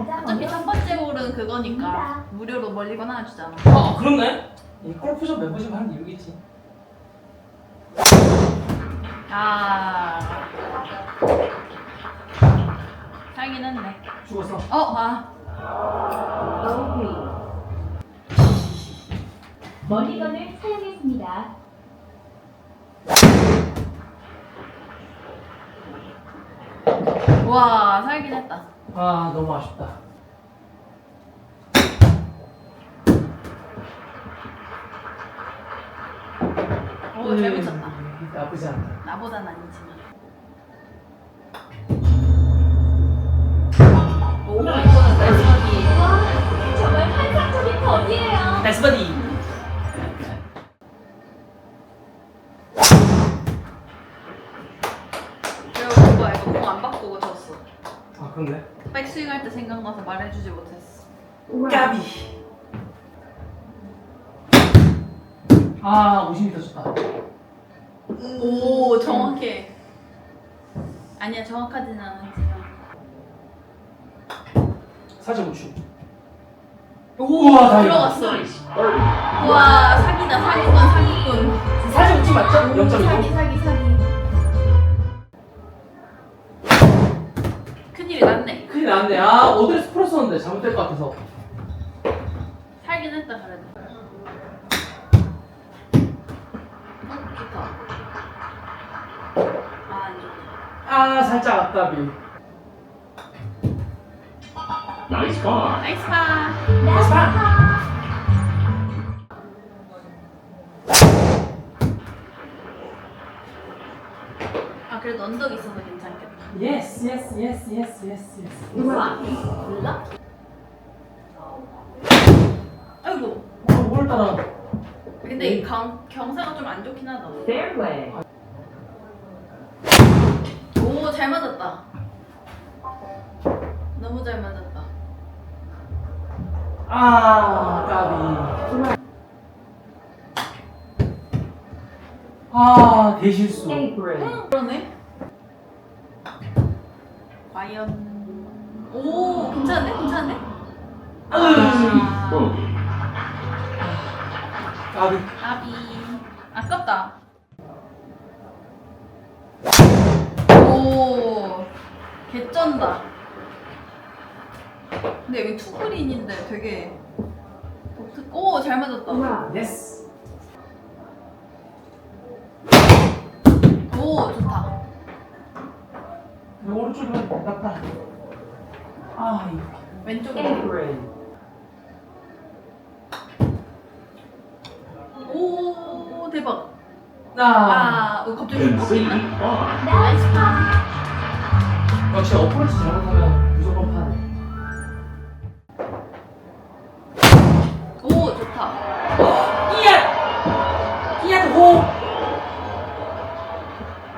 어차피 첫 번째 홀은 그거니까 무료로 멀리건 하나 주잖아. 아 그렇네. 이 골프숍 멤버십 하는 이유겠지. 아. 살긴 했네. 죽었어. 어, 아. OB 머리건을 사용했습니다. 와, 살긴 했다. 아 너무 아쉽다. 오, 잘 붙였다. 음, 나쁘지 않다. 나보단 아니지만. 오, 이거는. 와, 정말 환상적인 버디예요. 나이스 버디. 때 생각나서 말해주지 못했어. 까비. 아 50m 쳤다. 오, 정확해. 아니야, 정확하지는 않았지만. 45초. 우와 다행이다. 들어갔어. 와, 사기다, 사기꾼, 사기꾼. 45초 맞죠? 오, 0.2도? 사기, 사기, 사기. 큰일이 났네. 큰일 났네. 아 어드레스 풀었었는데 잘못될 것 같아서. 살긴 했다, 그래도. 어, 좋다. 아, 안 좋다. 아 살짝 앞답이. Nice 파. 나이스 파. 아, 그래도 언덕 있어서 괜찮겠다. 예스 예스 예스 예스 예스 예스. 몰라? 몰라? 아이고. 어, 오늘따라 근데 이 경, 경사가 좀 안 좋긴 하다. Fairway. 오, 잘 맞았다. 너무 잘 맞았다. 아 까비. 아 대실수. 그러네. 과연. 오, 괜찮은데? 괜찮은데? 아, Bogey. 까비. 아비. 아깝다. 오, 개쩐다. 근데 여기 투그린인데 되게 독특. 오, 잘 맞았다. 예스. 오, 좋다. 오른쪽으로 나빠. 아 이거. 왼쪽으로. 오, 대박. 나 아, 어, 갑자기 bar. 나이스 파. 역시 어프로치 잘못하면 무조건 파네. 오, 좋다. 이야 이야 호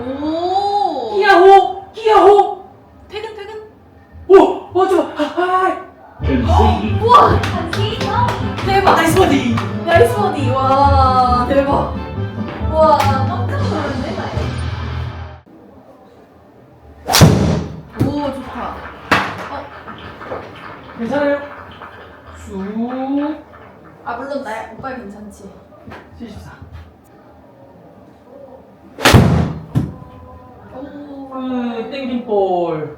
오, 쑥 아, 물론 나, 오빠 괜찮지. 74. 오, 음 땡긴 볼.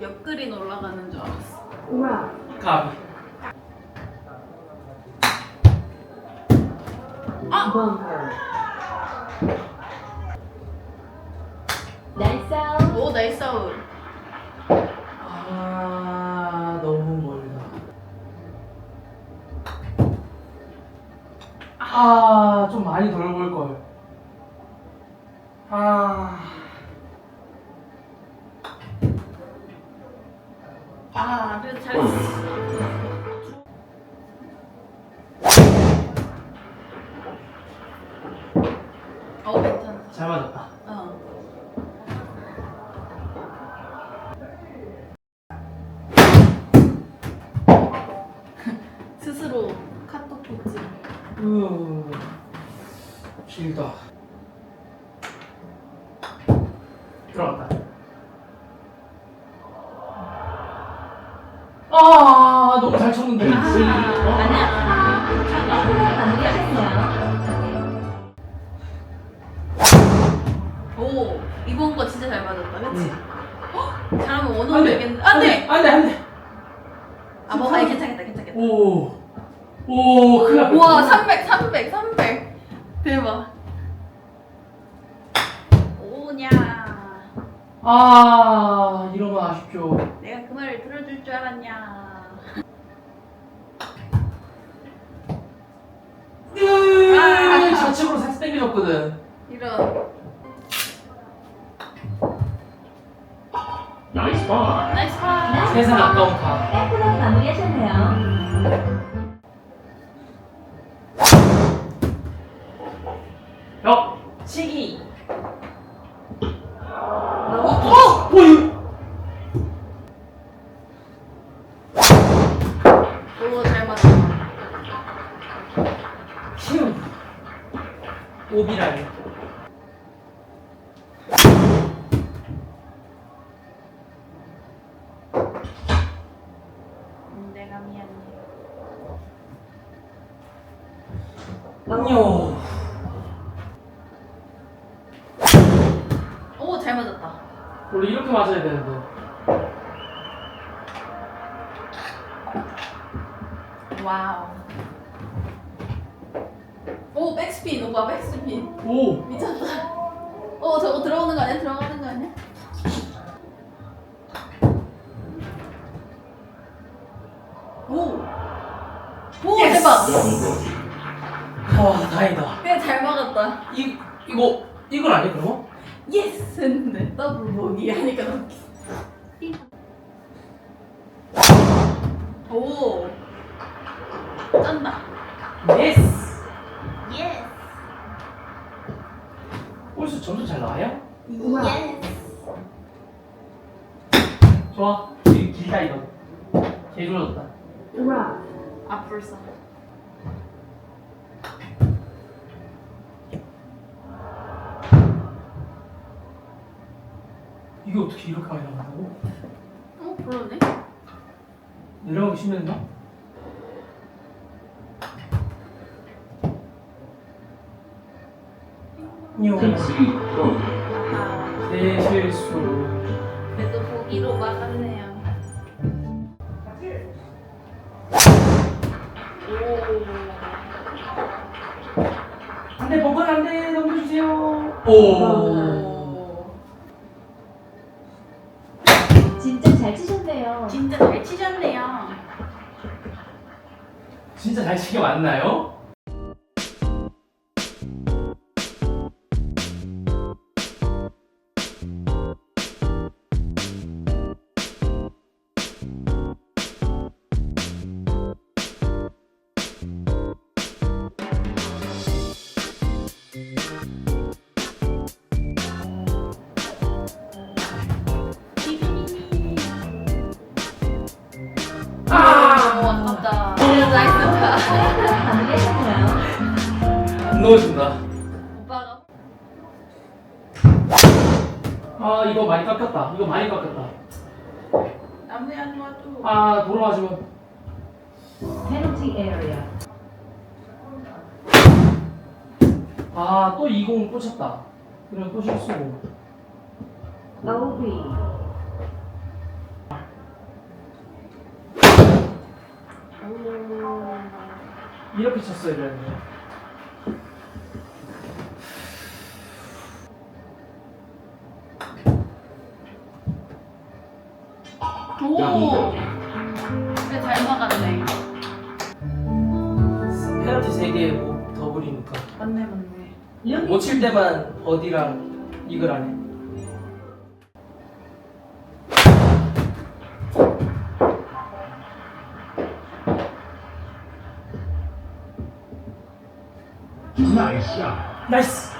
옆 그린 올라가는 줄 알았어. 가비. Bunker. Nice out. 오, 나이스 아웃. 아 너무 멀다. 아좀 많이 덜볼 들어갔다. 아 너무 잘 쳤는데. 아, 아니야. 에프로 마무리하셨네요. 오, 이번 거 진짜 잘 맞았다. 그치? 응. 잘하면 원호 안 돼. 되겠는데. 안 돼! 안 돼 안 돼. 아, 뭐, 아니, 괜찮겠다, 괜찮겠다. 오. 오 큰일 났다. 우와, 300, 300, 300. 대박. 오냐. 아 이러면 아쉽죠. 내가 그 말을 들어줄 줄 알았냐. 으 좌측으로 살짝 당겨졌거든. 이런. Nice par. 나이스 파. 세상 아까운 다. 에프로 마무리하셨네요. 오비라니. 음, 내가 미안해. 요. 오, 잘 맞았다. 원래 이렇게 맞아야 되는데. 와우. 오, 백스핀. 오빠, 백스핀. 오. 미쳤다. 어, 저거 들어오는 거 아니야? 들어가는 거 아니야? 오! 오, 예스! 대박! 와 다행이다. 그냥 잘 막았다. 이 이거 이건 아니야 그럼? 예스! 했는데 더블 보기 하니까 너무 오! 쩐다. 예스. 예스! 홀수 점수 잘 나와요? 예스! 좋아. 되게 길다 이거. 개 좋아졌다. 우와. 아, 불쌍. 이게 어떻게 이렇게 많이 나온다고? 어, 그러네. 내려가기 심했나? Bogey. 아, 대실수. 그래도 보기로 막았네요. 안돼 버건 안돼 넘겨주세요. 오. 오. 진짜 잘 치셨네요. 진짜 잘 치셨네요. 진짜 잘 치게 맞나요? 넣어준다. 오빠가 아 이거 많이 깎였다. 이거 많이 깎였다. 나무에 안 놔줘. 아 돌아가지고. 페널티 에리어. 아또 20 꽂혔다. 그럼 또 실수고. 오비. 이렇게 쳤어야 되는데. 못 칠 때만 어디랑 이글 안 해. 나이스.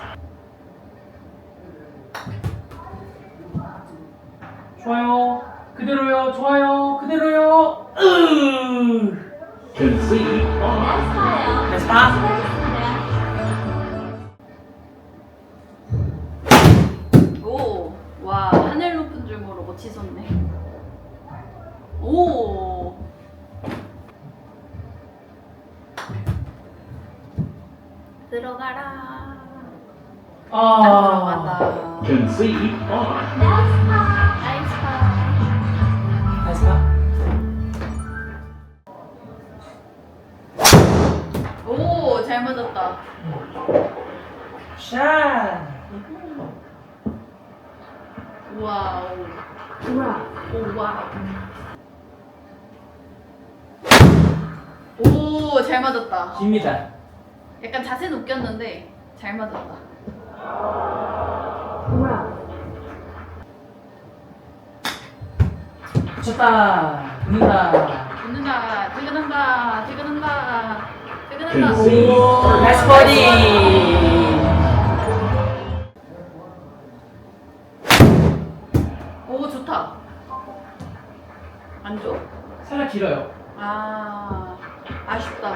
좋아요. 그대로요. 좋아요. 그대로요. 으. 됐다. 아. 들어간다. Concede on. 나이스 파. 나이스 파. 오, 잘 맞았다. 샷. 와우. 오, 와우. 오, 잘 맞았다. 깁니다. 약간 자세는 웃겼는데 잘 맞았다. 붙였다. 붙는다. 붙는다, 퇴근한다, 퇴근한다, 퇴근한다. 오, 나이스 버디. 오, 좋다. 안 줘? 살짝 길어요. 아, 아쉽다.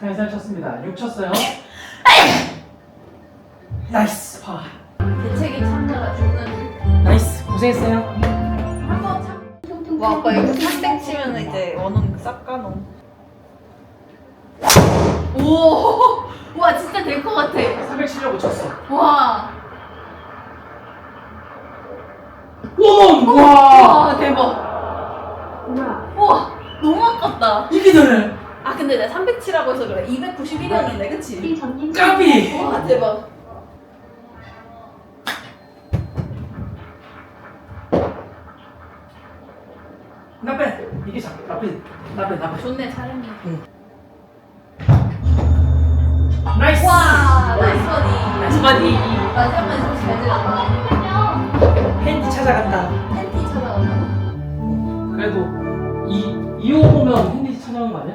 살살 쳤습니다. 6 쳤어요. 나이스 파. 대책이 참느라 죽는. 나이스 고생했어요. 한번 참. 와, 아빠 이거 탁땡 치면 이제 원혼 싹 까놓. 오, 와 진짜 될 것 같아. 307려고 쳤어. 와, 오, 와. 와 대박. 와, 너무 아깝다. 이게 되네. 아 근데 내가 307하고 해서 그래. 291이었는데, 그치? 까비. 와 대박. 나빼. 이게 작. 나빼. 나빼. 나빼. 좋네, 잘했네. 나이스. 와, 나이스 버디. 나이스 버디. 마지막에 잘 들었다. 팬티 찾아간다. 팬티 찾아간다. 그래도 이 이호 보면